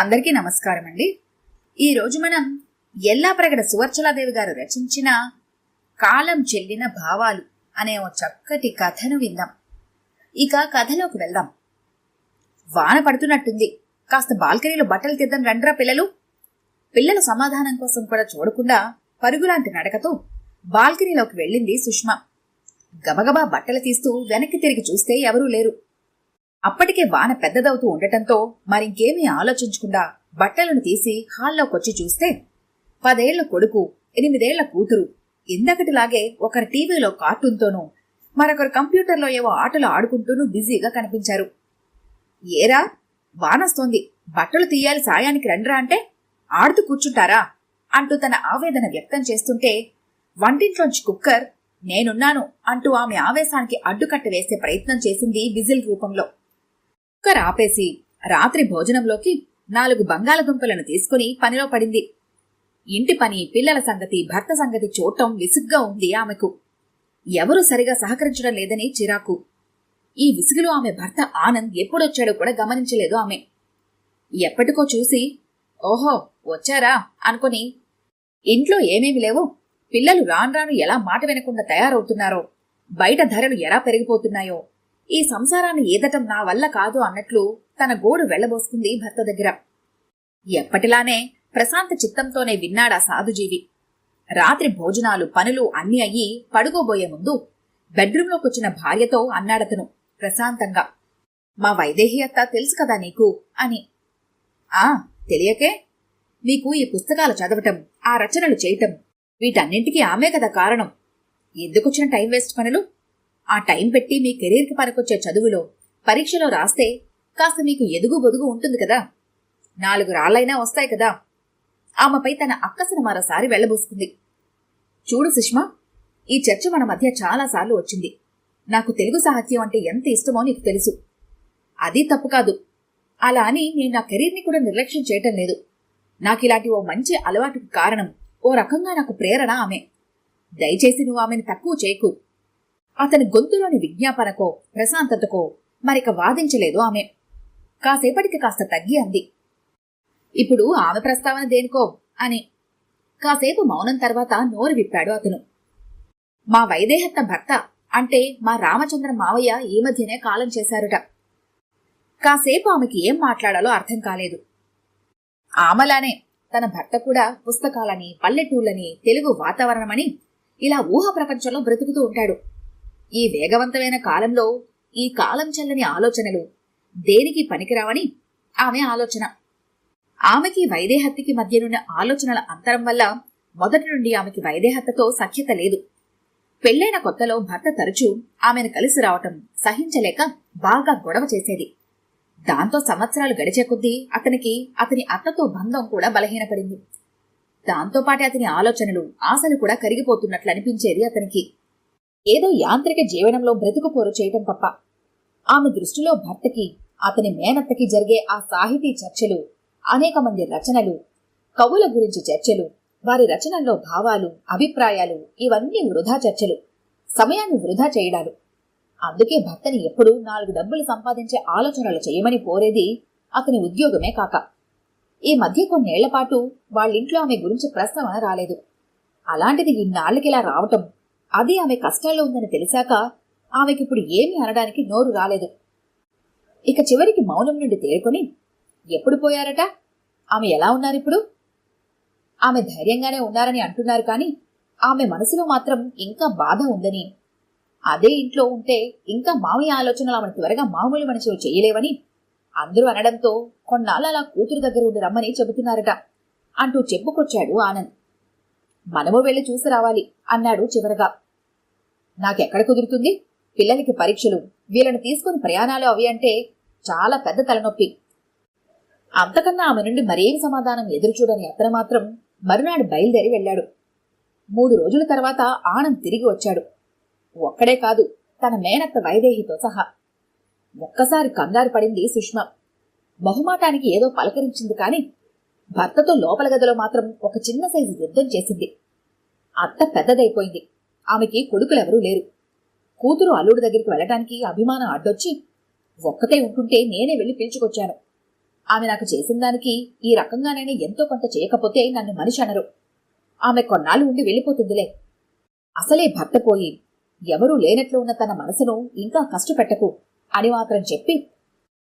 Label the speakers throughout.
Speaker 1: అందరికీ నమస్కారం అండి ఈరోజు మనం ఎల్లాప్రగడ సువర్చలాదేవి గారు రచించిన కాలం చెల్లిన భావాలు అనే ఓ చక్కటి కథను విందాం. ఇక కథలోకి వెళ్దాం. వాన పడుతున్నట్టుంది. కాస్త బాల్కనీలో బట్టలు తీద్దాం రండ్రా పిల్లలు. పిల్లల సమాధానం కోసం కూడా చూడకుండా పరుగులాంటి నడకతో బాల్కనీలోకి వెళ్ళింది సుష్మా. గబగబా బట్టలు తీస్తూ వెనక్కి తిరిగి చూస్తే ఎవరూ లేరు. అప్పటికే వాన పెద్దదవుతూ ఉండటంతో మరింకేమీ ఆలోచించకుండా బట్టలను తీసి హాల్లోకొచ్చి చూస్తే పదేళ్ళ కొడుకు ఎనిమిదేళ్ళ కూతురు ఇందకటిలాగే ఒకరి టీవీలో కార్టూన్తోనూ మరొకరు కంప్యూటర్లో ఏవో ఆటలు ఆడుకుంటూనూ బిజీగా కనిపించారు. ఏరా? వానస్తోంది. బట్టలు తీయాలి సాయానికి రండ్రా అంటే ఆడుతూ కూర్చుంటారా? అంటూ తన ఆవేదన వ్యక్తం చేస్తుంటే వంటింట్లోంచి కుక్కర్ నేనున్నాను అంటూ ఆమె ఆవేశానికి అడ్డుకట్ట వేసే ప్రయత్నం చేసింది విజిల్ రూపంలో. కుక్కర్ రాత్రి భోజనంలోకి నాలుగు బంగాళదుంపలను తీసుకుని పనిలో పడింది. ఇంటి పని పిల్లల సంగతి భర్త సంగతి చూడటం విసుగ్గా ఉంది ఆమెకు. ఎవరూ సరిగా సహకరించడం లేదని చిరాకు. ఈ విసుగులో ఆమె భర్త ఆనంద్ ఎప్పుడొచ్చాడో కూడా గమనించలేదు ఆమె. ఎప్పటికో చూసి ఓహో వచ్చారా? అనుకుని ఇంట్లో ఏమేమి లేవు? పిల్లలు రాను రాను ఎలా మాట వినకుండా తయారవుతున్నారో? బయట ధరలు ఎలా పెరిగిపోతున్నాయో? ఈ సంసారాన్ని ఈదటం నా వల్ల కాదు అన్నట్లు తన గోడు వెళ్ళబోసుకుంది భర్త దగ్గర. ఎప్పటిలానే ప్రశాంత చిత్తంతోనే విన్నాడా సాధుజీవి. రాత్రి భోజనాలు పనులు అన్నీ అయ్యి పడుకోబోయే ముందు బెడ్రూంలోకొచ్చిన భార్యతో అన్నాడతను ప్రశాంతంగా. మా వైదేహి అత్త తెలుసు కదా నీకు? అని. ఆ తెలియకే. మీకు ఈ పుస్తకాలు చదవటం ఆ రచనలు చేయటం వీటన్నింటికీ ఆమె కదా కారణం. ఎందుకొచ్చిన టైం వేస్ట్ పనులు? ఆ టైం పెట్టి మీ కెరీర్కి పనికొచ్చే చదువులో పరీక్షలో రాస్తే కాస్త మీకు ఎదుగు బొదుగు ఉంటుంది కదా. నాలుగు రాళ్ళైనా వస్తాయి కదా. ఆమెపై తన అక్కసను మరోసారి వెళ్ళబోసుకుంది చూడు సుష్మా ఈ చర్చ మన మధ్య చాలాసార్లు వచ్చింది. నాకు తెలుగు సాహిత్యం అంటే ఎంత ఇష్టమో నీకు తెలుసు. అది తప్పు కాదు. అలా అని నేను నా కెరీర్ని కూడా నిర్లక్ష్యం చేయటం లేదు. నాకిలాంటి ఓ మంచి అలవాటుకు కారణం ఓ రకంగా నాకు ప్రేరణ ఆమె. దయచేసి నువ్వు ఆమెను తక్కువ చేయకు. అతని గొంతులోని విజ్ఞాపనకో ప్రశాంతతకో మరిక వాదించలేదు ఆమె. కాసేపటికి కాస్త తగ్గి అంది. ఇప్పుడు ఆమె ప్రస్తావన దేనికో? అని. కాసేపు మౌనం తర్వాత నోరు విప్పాడు అతను. మా వైదేహత్త భర్త అంటే మా రామచంద్ర మావయ్య ఈ మధ్యనే కాలం చేశారుట. కాసేపు ఆమెకి ఏం మాట్లాడాలో అర్థం కాలేదు. ఆమెలానే తన భర్త కూడా పుస్తకాలని పల్లెటూళ్ళని తెలుగు వాతావరణమని ఇలా ఊహ ప్రపంచంలో బ్రతుకుతూ ఉంటాడు. ఈ వేగవంతమైన కాలంలో ఈ కాలం చల్లని ఆలోచనలు దేనికి పనికిరావని ఆమె ఆలోచన. ఆమెకి వైదేహత్తికి మధ్యనున్న ఆలోచనల అంతరం వల్ల మొదటి నుండి ఆమెకి వైదేహత్తతో సఖ్యత లేదు. పెళ్ళైన కొత్తలో భర్త తరచూ ఆమెను కలిసి రావటం సహించలేక బాగా గొడవ చేసేది. దాంతో సంవత్సరాలు గడిచే కొద్దీ అతనికి అతని అత్తతో బంధం కూడా బలహీనపడింది. దాంతోపాటే అతని ఆలోచనలు ఆశలు కూడా కరిగిపోతున్నట్లు అనిపించేది అతనికి. ఏదో యాంత్రిక జీవనంలో బ్రతుకుపోరు చేయటం తప్ప. ఆమె దృష్టిలో భర్తకి అతని మేనత్తకి జరిగే ఆ సాహితీ చర్చలు అనేక మంది రచనలు కవుల గురించి చర్చలు వారి రచనల్లో భావాలు అభిప్రాయాలు ఇవన్నీ వృధా చర్చలు. సమయాన్ని వృధా చేయడాలు. అందుకే భర్తని ఎప్పుడూ నాలుగు డబ్బులు సంపాదించే ఆలోచనలు చేయమని కోరేది అతని ఉద్యోగమే కాక. ఈ మధ్య కొన్నేళ్ళపాటు వాళ్ళింట్లో ఆమె గురించి ప్రస్తావన రాలేదు. అలాంటిది ఇన్నాళ్ళకిలా రావటం అది ఆమె కష్టాల్లో ఉందని తెలిసాక ఆమెకిప్పుడు ఏమీ అనడానికి నోరు రాలేదు. ఇక చివరికి మౌనం నుండి తేరుకొని ఎప్పుడు పోయారట? ఆమె ఎలా ఉన్నారిప్పుడు? ఆమె ధైర్యంగానే ఉన్నారని అంటున్నారు కానీ ఆమె మనసులో మాత్రం ఇంకా బాధ ఉందని. అదే ఇంట్లో ఉంటే ఇంకా మామయ్య ఆలోచనలు ఆమెను త్వరగా మామూలు మనిషి చేయలేవని అందరూ అనడంతో కొన్నాళ్ళు అలా కూతురు దగ్గర ఉండి రమ్మని చెబుతున్నారట అంటూ చెప్పుకొచ్చాడు ఆనంద్. మనము వెళ్ళి చూసి రావాలి అన్నాడు చివరగా. నాకెక్కడ కుదురుతుంది? పిల్లలకి పరీక్షలు వీళ్ళని తీసుకుని ప్రయాణాలు అవి అంటే చాలా పెద్ద తలనొప్పి. అంతకన్నా ఆమె నుండి మరేం సమాధానం ఎదురుచూడని అతను మాత్రం మరునాడు బయలుదేరి వెళ్ళాడు. మూడు రోజుల తర్వాత ఆనంద్ తిరిగి వచ్చాడు. ఒక్కడే కాదు తన మేనత్త వైదేహితో సహా. ఒక్కసారి కంగారు పడింది సుష్మ. బహుమాటానికి ఏదో పలకరించింది కాని భర్తతో లోపల గదిలో మాత్రం ఒక చిన్న సైజు యుద్ధం చేసింది. అత్త పెద్దదైపోయింది. ఆమెకి కొడుకులెవరూ లేరు. కూతురు అల్లుడు దగ్గరికి వెళ్ళటానికి అభిమానం అడ్డొచ్చి ఒక్కతే ఉంటుంటే నేనే వెళ్ళి పిలుచుకొచ్చాను. ఆమె నాకు చేసిన దానికి ఈ రకంగానైనా ఎంతో కొంత చేయకపోతే నన్ను మనిషి అనరు. ఆమె కొన్నాళ్ళు ఉండి వెళ్ళిపోతుందిలే. అసలే భర్త పోయి ఎవరూ లేనట్లు ఉన్న తన మనసును ఇంకా కష్టపెట్టకు అని మాత్రం చెప్పి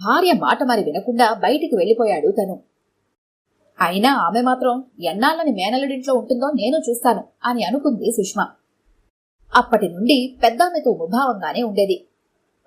Speaker 1: భార్య మాట మరి వినకుండా బయటికి వెళ్ళిపోయాడు తను. అయినా ఆమె మాత్రం ఎన్నాళ్ళని మేనలుడింట్లో ఉంటుందో నేను చూస్తాను అని అనుకుంది సుష్మ. అప్పటి నుండి పెద్దామెతో ముభావంగానే ఉండేది.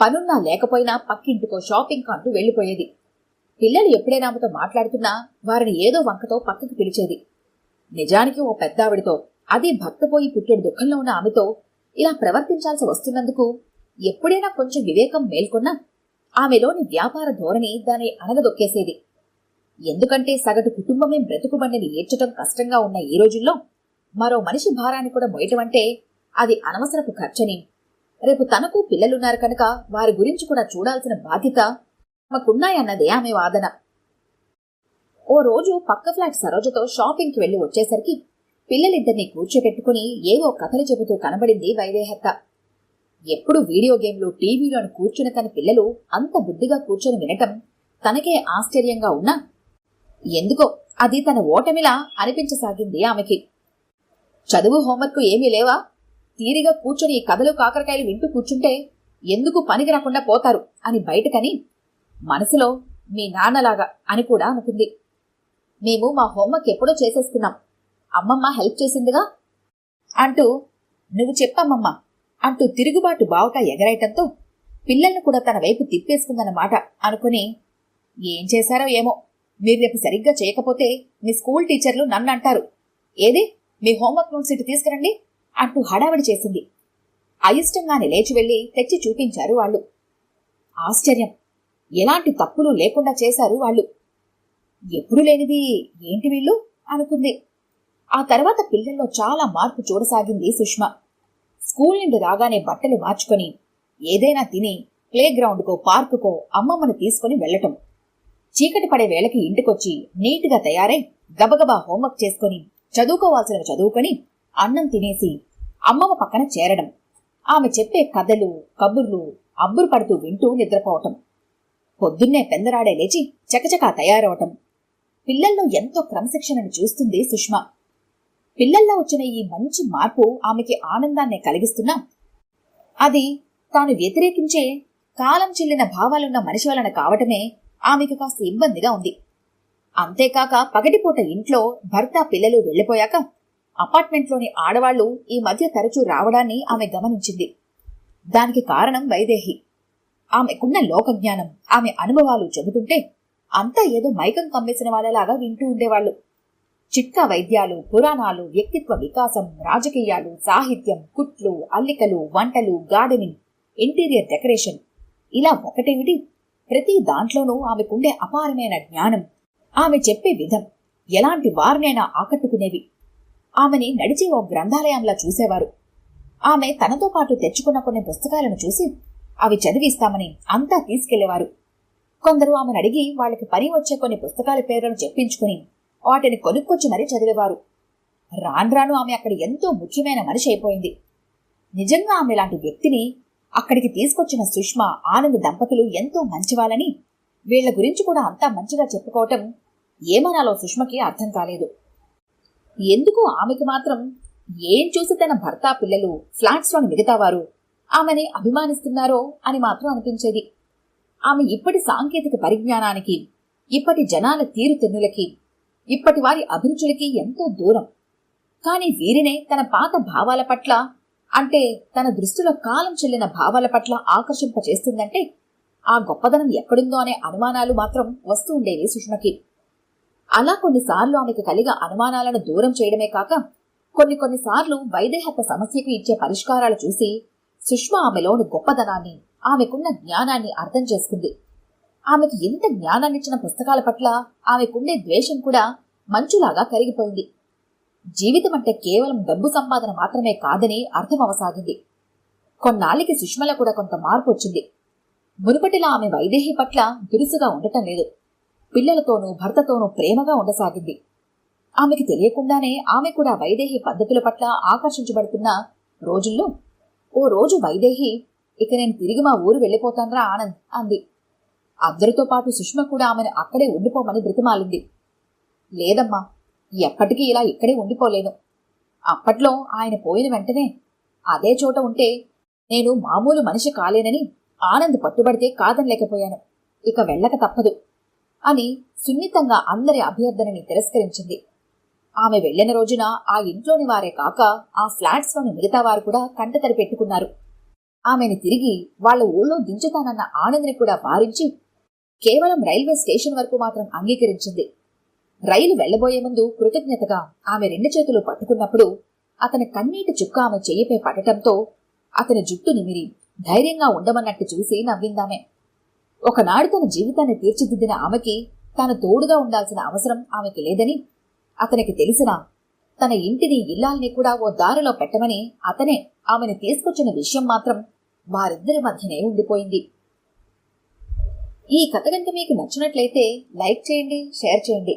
Speaker 1: పనున్నా లేకపోయినా పక్కింటికో షాపింగ్ అంటూ వెళ్ళిపోయేది. పిల్లలు ఎప్పుడైనా ఆమెతో మాట్లాడుతున్నా వారిని ఏదో వంకతో పక్కకి పిలిచేది. నిజానికి ఓ పెద్దావిడితో అది భక్తపోయి పుట్టెడు దుఃఖంలో ఉన్న ఆమెతో ఇలా ప్రవర్తించాల్సి వస్తున్నందుకు ఎప్పుడైనా కొంచెం వివేకం మేల్కొన్నా ఆమెలోని వ్యాపార ధోరణి దాన్ని అనగదొక్కేసేది ఎందుకంటే సగటు కుటుంబమే బ్రతుకుబండిని ఏడ్చటం కష్టంగా ఉన్న ఈ రోజుల్లో మరో మనిషి భారాన్ని కూడా మోయటం అంటే అది అనవసరపు ఖర్చని. రేపు తనకు పిల్లలున్నారు కనుక వారి గురించి కూడా చూడాల్సిన బాధ్యత తమకున్నాయన్నదే ఆమె వాదన. ఓ రోజు పక్క ఫ్లాట్ సరోజతో షాపింగ్కి వెళ్ళి వచ్చేసరికి పిల్లలిద్దరినీ కూర్చోపెట్టుకుని ఏవో కథలు చెబుతూ కనబడింది వైదేహత్త. ఎప్పుడు వీడియో గేమ్లు టీవీలోని కూర్చుని తన పిల్లలు అంత బుద్ధిగా కూర్చొని వినటం తనకే ఆశ్చర్యంగా ఉన్నా ఎందుకో? అది తన ఓటమిలా అనిపించసాగింది ఆమెకి. చదువు హోంవర్క్ ఏమీ లేవా? తీరిగా కూర్చొని ఈ కథలు కాకరకాయలు వింటూ కూర్చుంటే ఎందుకు పనికి రాకుండా పోతారు అని బయటకని మనసులో మీ నాన్నలాగా అని కూడా అనుకుంది. మేము మా హోంవర్క్ ఎప్పుడో చేసేసుకున్నాం. అమ్మమ్మ హెల్ప్ చేసిందిగా? అంటూ నువ్వు చెప్పమ్మమ్మ అంటూ తిరుగుబాటు బావుట ఎగరేయటంతో పిల్లల్ని కూడా తన వైపు తిప్పేసుకుందన్నమాట అనుకుని ఏం చేశారో ఏమో? మీరు రేపు సరిగ్గా చేయకపోతే మీ స్కూల్ టీచర్లు నన్ను అంటారు. ఏది? మీ హోంవర్క్ నోట్స్ ఇటు తీసుకురండి అంటూ హడావిడి చేసింది. అయిష్టంగానే లేచి వెళ్ళి తెచ్చి చూపించారు వాళ్ళు. ఆశ్చర్యం! ఎలాంటి తప్పులు లేకుండా చేశారు వాళ్ళు. ఎప్పుడు లేనిది ఏంటి వీళ్ళు? అనుకుంది. ఆ తర్వాత పిల్లల్లో చాలా మార్పు చూడసాగింది సుష్మ. స్కూల్ నుండి రాగానే బట్టలు మార్చుకొని ఏదైనా తిని ప్లేగ్రౌండ్కో పార్కుకో అమ్మమ్మను తీసుకుని వెళ్ళటం చీకటి పడే వేళకి ఇంటికొచ్చి నీట్గా తయారై గబగబా హోంవర్క్ చేసుకుని చదువుకోవాల్సినవి చదువుకొని అన్నం తినేసి అమ్మమ్మ పక్కన చేరడం. ఆమె చెప్పే కథలు కబుర్లు అబ్బురు పడుతూ వింటూ నిద్రపోవటం. పొద్దున్నే పెందరాడే లేచి చకచకా తయారవటం. పిల్లల్లో ఎంతో క్రమశిక్షణను చూస్తుంది సుష్మ. పిల్లల్లో వచ్చిన ఈ మంచి మార్పు ఆమెకి ఆనందాన్ని కలిగిస్తున్నా. అది తాను వ్యతిరేకించే కాలం చెల్లిన భావాలున్న మనిషి వలన కావటమే ఆమెకు కాస్త ఇబ్బందిగా ఉంది. అంతేకాక పగటిపూట ఇంట్లో భర్త పిల్లలు వెళ్ళిపోయాక అపార్ట్మెంట్లోని ఆడవాళ్ళు ఈ మధ్య తరచూ రావడాన్ని ఆమె గమనించింది. దానికి కారణం వైదేహి. ఆమెకున్న లోకజ్ఞానం ఆమె అనుభవాలు చెబుతుంటే అంతా ఏదో మైకం కమ్మేసిన వాళ్ళలాగా వింటూ ఉండేవాళ్ళు చిట్కా వైద్యాలు పురాణాలు వ్యక్తిత్వ వికాసం రాజకీయాలు సాహిత్యం కుట్లు అల్లికలు వంటలు గార్డెనింగ్ ఇంటీరియర్ డెకరేషన్ ఇలా ఒకటేమిటి? ప్రతి దాంట్లోనూ ఆమెకుండే అపారమైన జ్ఞానం. ఆమె చెప్పే విధం ఎలాంటి వారినైనా ఆకట్టుకునేవి. ఆమెని నడిచి ఓ గ్రంథాలయంలా చూసేవారు. ఆమె తనతో పాటు తెచ్చుకున్న కొన్ని పుస్తకాలను చూసి అవి చదివిస్తామని అంతా తీసుకెళ్ళేవారు. కొందరు ఆమెను అడిగి వాళ్ళకి పని వచ్చే కొన్ని పుస్తకాల పేర్లను చెప్పించుకుని వాటిని కొనుక్కొచ్చి మరీ చదివేవారు. రాను రాను ఆమె అక్కడ ఎంతో ముఖ్యమైన మనిషి అయిపోయింది. నిజంగా ఆమె లాంటి వ్యక్తిని అక్కడికి తీసుకొచ్చిన సుష్మా ఆనంద్ దంపతులు ఎంతో మంచివాళ్ళని వీళ్ళ గురించి కూడా అంతా మంచిగా చెప్పుకోవటం ఏమనాలో సుష్మకి అర్థం కాలేదు. ఎందుకు ఆమెకి మాత్రం ఏం చూసి తన భర్త పిల్లలు ఫ్లాట్స్లోని మిగతావారు ఆమెని అభిమానిస్తున్నారో అని మాత్రం అనిపించేది. ఆమె ఇప్పటి సాంకేతిక పరిజ్ఞానానికి ఇప్పటి జనాల తీరుతెన్నులకి ఇప్పటి వారి అభిరుచులకి ఎంతో దూరం. కాని వీరినే తన పాత భావాల పట్ల అంటే తన దృష్టిలో కాలం చెల్లిన భావాల పట్ల ఆకర్షింపచేస్తుందంటే ఆ గొప్పదనం ఎక్కడుందో అనే అనుమానాలు మాత్రం వస్తూ ఉండేవి సుష్మకి. అలా కొన్నిసార్లు ఆమెకు కలిగ అనుమానాలను దూరం చేయడమే కాక కొన్ని కొన్నిసార్లు వైదేహత సమస్యకు ఇచ్చే పరిష్కారాలు చూసి సుష్మ ఆమెలోని గొప్పదనాన్ని ఆమెకున్న జ్ఞానాన్ని అర్థం చేసుకుంది. ఆమెకు ఎంత జ్ఞానాన్నిచ్చిన పుస్తకాల పట్ల ఆమెకుండే ద్వేషం కూడా మంచులాగా కరిగిపోయింది. జీవితం అంటే కేవలం డబ్బు సంపాదన మాత్రమే కాదని అర్థం అవసాగింది. కొన్నాళ్ళకి సుష్మల కూడా కొంత మార్పు వచ్చింది. మునుపటిలా ఆమె వైదేహి పట్ల దురుసుగా ఉండటం లేదు. పిల్లలతోనూ భర్తతోనూ ప్రేమగా ఉండసాగింది. ఆమెకి తెలియకుండానే ఆమె కూడా వైదేహి పద్ధతుల పట్ల ఆకర్షించబడుతున్న రోజుల్లో ఓ రోజు వైదేహి ఇక నేను తిరిగి మా ఊరు వెళ్ళిపోతాన్రా ఆనంద్ అంది. అందరితో పాటు సుష్మ కూడా ఆమెను అక్కడే ఉండిపోమని బ్రతిమాలింది. లేదమ్మా ఎప్పటికీ ఇలా ఇక్కడే ఉండిపోలేను. అప్పట్లో ఆయన పోయిన వెంటనే అదే చోట ఉంటే నేను మామూలు మనిషి కాలేనని ఆనంద్ పట్టుబడితే కాదనలేకపోయాను. ఇక వెళ్ళక తప్పదు అని సున్నితంగా అందరి అభ్యర్థనని తిరస్కరించింది. ఆమె వెళ్ళిన రోజున ఆ ఇంట్లోని వారే కాక ఆ ఫ్లాట్స్లోని మిగతా వారు కూడా కంటతడి పెట్టుకున్నారు. ఆమెని తిరిగి వాళ్ళ ఊళ్ళో దించుతానన్న ఆనంద్ని కూడా వారించి కేవలం రైల్వే స్టేషన్ వరకు మాత్రం అంగీకరించింది. రైలు వెళ్ళబోయే ముందు కృతజ్ఞతగా ఆమె రెండు చేతులు పట్టుకున్నప్పుడు అతని కన్నీటి చుక్క ఆమె చెయ్యిపై పడటంతో అతని జుట్టు నిమిరి ధైర్యంగా ఉండమన్నట్టు చూసి నవ్విందామె. ఒకనాడు తన జీవితాన్ని తీర్చిదిద్దిన ఆమెకి తాను తోడుగా ఉండాల్సిన అవసరం ఆమెకి లేదని అతనికి తెలిసినా తన ఇంటిని ఇల్లాల్ని కూడా ఓ దారిలో పెట్టమని అతనే ఆమెను తీసుకొచ్చిన విషయం మాత్రం వారిద్దరి మధ్యనే ఉండిపోయింది. ఈ కథ కనుక మీకు నచ్చినట్లయితే లైక్ చేయండి షేర్ చేయండి.